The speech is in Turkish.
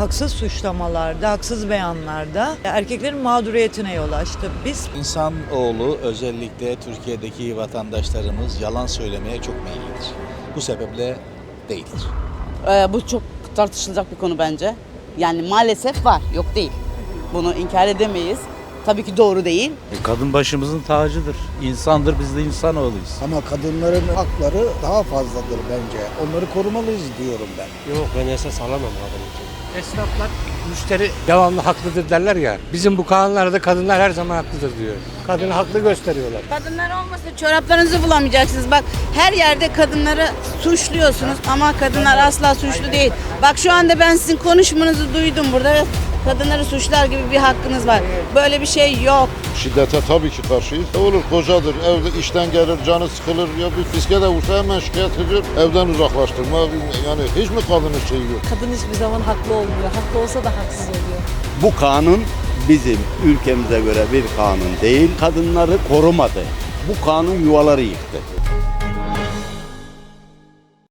haksız suçlamalarda, haksız beyanlarda erkeklerin mağduriyetine yol açtı. Biz İnsanoğlu özellikle Türkiye'deki vatandaşlarımız yalan söylemeye çok meyillidir. Bu sebeple değildir. Ee, bu çok tartışılacak bir konu bence. Yani maalesef var, yok değil. Bunu inkar edemeyiz. Tabii ki doğru değil. Kadın başımızın tacıdır. İnsandır biz de insanoğluyuz. Ama kadınların hakları daha fazladır bence. Onları korumalıyız diyorum ben. Yok ben esas alamam kadın için. Esnaflar müşteri devamlı haklıdır derler ya. Bizim bu kanunlarda kadınlar her zaman haklıdır diyor. Kadını haklı gösteriyorlar. Kadınlar olmasa çoraplarınızı bulamayacaksınız. Bak her yerde kadınları suçluyorsunuz ama kadınlar asla suçlu değil. Bak şu anda ben sizin konuşmanızı duydum burada kadınları suçlar gibi bir hakkınız var. Böyle bir şey yok. Şiddete tabii ki karşıyız. E Olur kocadır, evde işten gelir, canı sıkılır. Ya bir fiske de vursa hemen şikayet ediyor. Evden uzaklaştırma. Yani hiç mi kadının şeyi yok? Kadın hiçbir zaman haklı olmuyor. Haklı olsa da haksız oluyor. Bu kanun bizim ülkemize göre bir kanun değil. Kadınları korumadı. Bu kanun yuvaları yıktı.